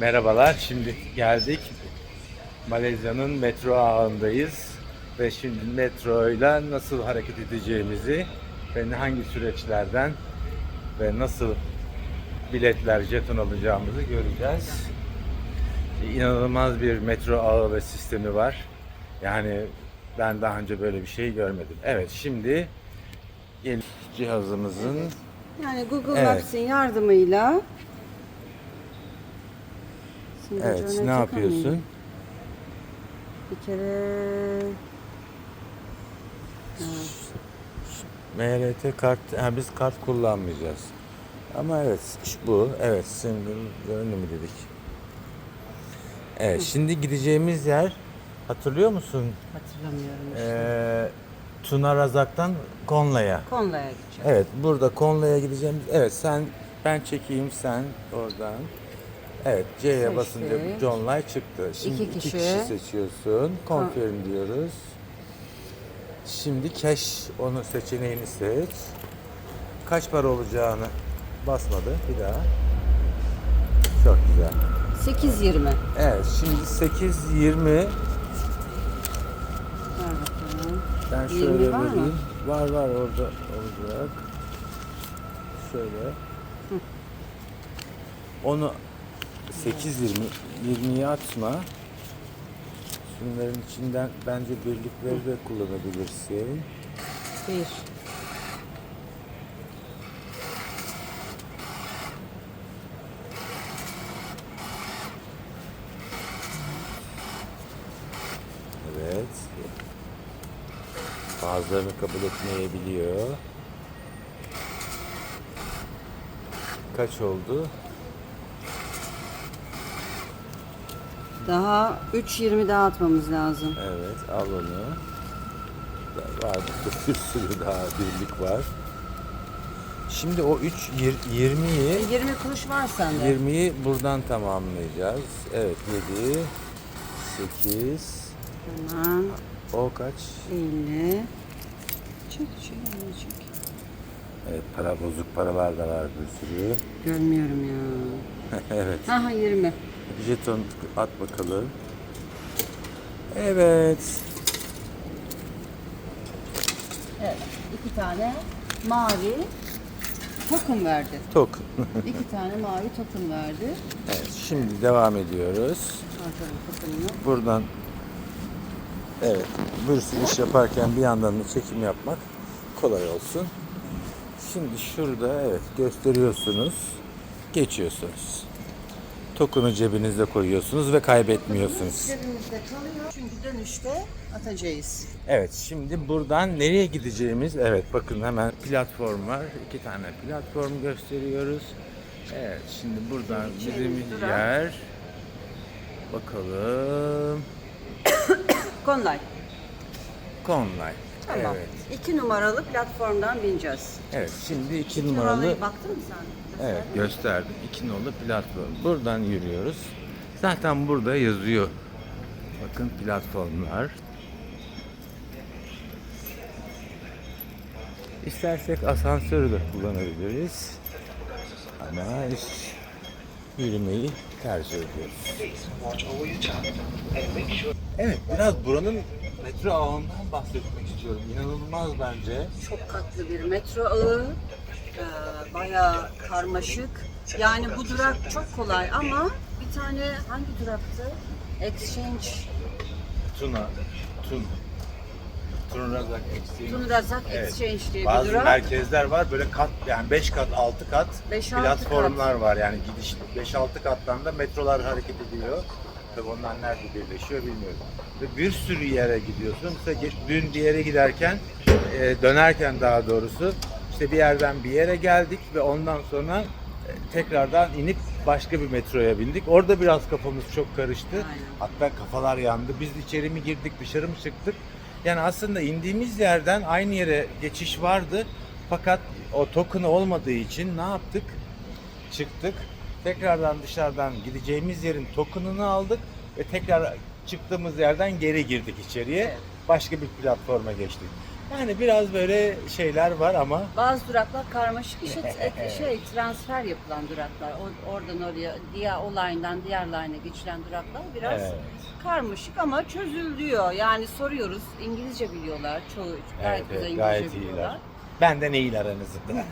Merhabalar, şimdi geldik. Malezya'nın metro ağındayız. Ve şimdi metroyla nasıl hareket edeceğimizi ve hangi süreçlerden ve nasıl biletler, jeton alacağımızı göreceğiz. İnanılmaz bir metro ağı ve sistemi var. Yani ben daha önce böyle bir şey görmedim. Evet, şimdi cihazımızın Yani Google Evet. Maps'in yardımıyla Şimdi Evet, ne yapıyorsun? çıkamayayım. Bir kere MRT kart, ha biz kart kullanmayacağız. Ama evet bu, evet single görünümü mü dedik. Evet şimdi gideceğimiz yer hatırlıyor musun? hatırlamıyorum işte. Ee, Tuna Razak'tan Konla'ya. Konla'ya gideceğim. Evet burada Konla'ya gideceğimiz, evet sen ben çekeyim sen oradan. Evet C'ye Seçtik. basınca John Lay çıktı. Şimdi İki iki kişi. kişi seçiyorsun. Confirm diyoruz. Şimdi cash onun seçeneğini seç. Kaç para olacağını basmadı. Bir daha. Çok güzel. 8.20. Evet şimdi 8.20 Ver bakalım. ben 20 şöyle var mı? vereyim. Var var orada olacak. Şöyle. Onu 8.20 20'yi atma. Şunların içinden bence birlikleri de kullanabilirsin. Bir. Evet. Bazılarını kabul etmeyebiliyor. Kaç oldu? Daha 3.20 daha atmamız lazım. Evet, al onu. Var burada bir sürü daha birlik var. Şimdi o 3 20'yi 20 kuruş var sende. 20'yi buradan tamamlayacağız. Evet 7 8 Tamam. o kaç? 50. Çek çek çek. Evet para bozuk paralar da var bir sürü. Görmüyorum ya. evet. Ha ha 20. Jeton at bakalım. Evet. Evet. iki tane mavi token verdi. Tok. İki tane mavi token verdi. evet, şimdi devam ediyoruz. Buradan evet bir sürü iş yaparken bir yandan da çekim yapmak kolay olsun. Şimdi şurada evet gösteriyorsunuz. Geçiyorsunuz. Tokunu cebinizde koyuyorsunuz ve kaybetmiyorsunuz. Cebimizde kalıyor çünkü dönüşte atacağız. Evet şimdi buradan nereye gideceğimiz evet bakın hemen platform var. İki tane platform gösteriyoruz. Evet şimdi buradan gideceğimiz yer bakalım Konlay. Konlay. Tamam. Evet. İki numaralı platformdan bineceğiz. Evet şimdi iki İki numaralı numarayı baktın mı sen? Evet gösterdim. İki numaralı platform. Buradan yürüyoruz. Zaten burada yazıyor. Bakın platformlar. İstersek asansörü de kullanabiliriz. Ama hiç yürümeyi tercih ediyoruz. Evet biraz buranın metro ağından bahsetmek istiyorum. İnanılmaz bence. Çok katlı bir metro ağı. Ee, bayağı karmaşık. Yani bu durak çok kolay ama bir tane hangi duraktı? Exchange Tuna, Tun. Tunrazak Exchange. Tunrazak Evet. Exchange diye bir Bazı durak. merkezler var böyle kat yani 5 kat 6 kat Beş, altı platformlar var yani gidiş 5 6 kattan da metrolar hareket ediyor. Tabii onlar nerede birleşiyor bilmiyorum. Ve bir sürü yere gidiyorsun. Mesela dün bir yere giderken e, dönerken daha doğrusu işte bir yerden bir yere geldik ve ondan sonra e, tekrardan inip başka bir metroya bindik. Orada biraz kafamız çok karıştı. Aynen. Hatta kafalar yandı. Biz içeri mi girdik, dışarı mı çıktık? Yani aslında indiğimiz yerden aynı yere geçiş vardı. Fakat o token olmadığı için ne yaptık? Çıktık. Tekrardan dışarıdan gideceğimiz yerin token'ını aldık ve tekrar çıktığımız yerden geri girdik içeriye. Evet. Başka bir platforma geçtik. Yani biraz böyle şeyler var ama Bazı duraklar karmaşık işte t- şey transfer yapılan duraklar. O- oradan oraya diğer olayından diğer line'a geçilen duraklar biraz Evet. karmaşık ama çözülüyor. Yani soruyoruz. İngilizce biliyorlar. Çoğu gayet evet, güzel İngilizce gayet biliyorlar. iyiler. Benden iyiler aranızda.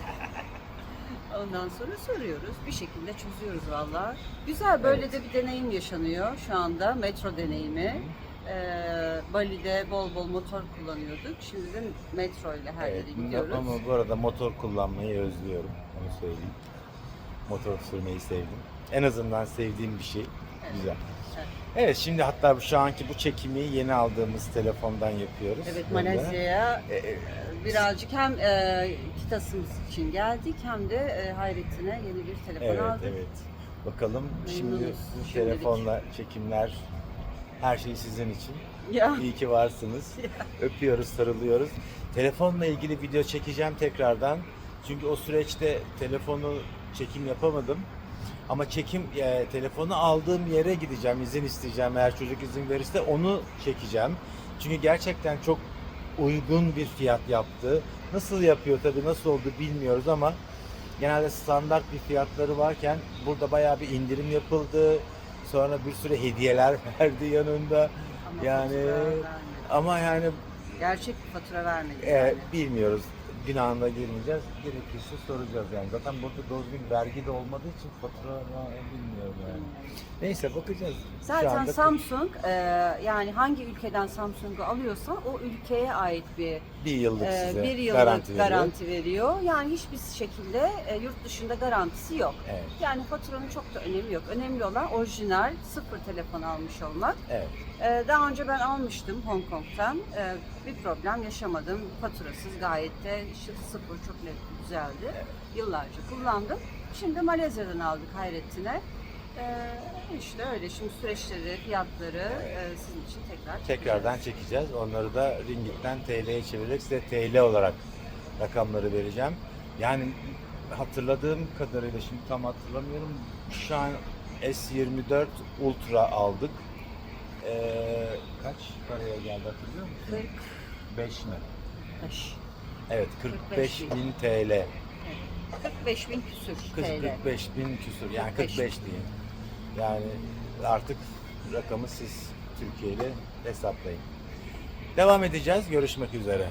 Ondan sonra soruyoruz. Bir şekilde çözüyoruz valla. Güzel böyle de bir deneyim yaşanıyor şu anda. Metro deneyimi. Ee, Bali'de bol bol motor kullanıyorduk. Şimdi de metro ile her evet, yere gidiyoruz. ama bu arada motor kullanmayı özlüyorum. Onu söyleyeyim. Motor sürmeyi sevdim. En azından sevdiğim bir şey. Güzel. Evet. Evet şimdi hatta bu şu anki bu çekimi yeni aldığımız telefondan yapıyoruz. Evet. Malezya'ya E, e, birazcık hem e, kitasımız için geldik hem de e, Hayrettin'e yeni bir telefon Evet aldık. evet. Bakalım şimdi Memnunuz bu şimdilik. telefonla çekimler her şey sizin için. Ya İyi ki varsınız. Öpüyoruz, sarılıyoruz. Telefonla ilgili video çekeceğim tekrardan. Çünkü o süreçte telefonu çekim yapamadım. Ama çekim e, telefonu aldığım yere gideceğim, izin isteyeceğim. Eğer çocuk izin verirse onu çekeceğim. Çünkü gerçekten çok uygun bir fiyat yaptı. Nasıl yapıyor tabii nasıl oldu bilmiyoruz ama genelde standart bir fiyatları varken burada bayağı bir indirim yapıldı. Sonra bir sürü hediyeler verdi yanında. ama Yani ama yani Gerçek bir fatura vermedi e, yani. bilmiyoruz. Günahına girmeyeceğiz. Gerekirse soracağız yani. Zaten burada dozgun vergi de olmadığı için fatura bilmiyorum yani. Neyse bakacağız. Zaten anda- Samsung e, yani hangi ülkeden Samsung'u alıyorsan o ülkeye ait bir bir yıllık e, size bir yıllık garanti garanti, veriyor. veriyor. Yani hiçbir şekilde e, yurt dışında garantisi yok. Evet, Yani faturanın çok da önemi yok. Önemli olan orijinal sıfır telefon almış olmak. evet. Ee, Daha önce ben almıştım Hong Kong'tan. Ee, Bir problem yaşamadım. Faturasız gayet de sıfır çok le- güzeldi. Yıllarca kullandım. Şimdi Malezya'dan aldık Hayrettin'e. Ee, işte öyle şimdi süreçleri, fiyatları e, sizin için tekrar Tekrardan çekeceğiz. Onları da ringitten TL'ye çevirerek size TL olarak rakamları vereceğim. Yani hatırladığım kadarıyla şimdi tam hatırlamıyorum. Şu an S24 Ultra aldık. Ee, kaç paraya geldi hatırlıyor musun? 5 mi? 45. Evet 45 bin TL. 45 bin küsür Kız TL. 45 bin küsur yani 45. 45 diyeyim. Yani artık rakamı siz Türkiye ile hesaplayın. Devam edeceğiz. Görüşmek üzere.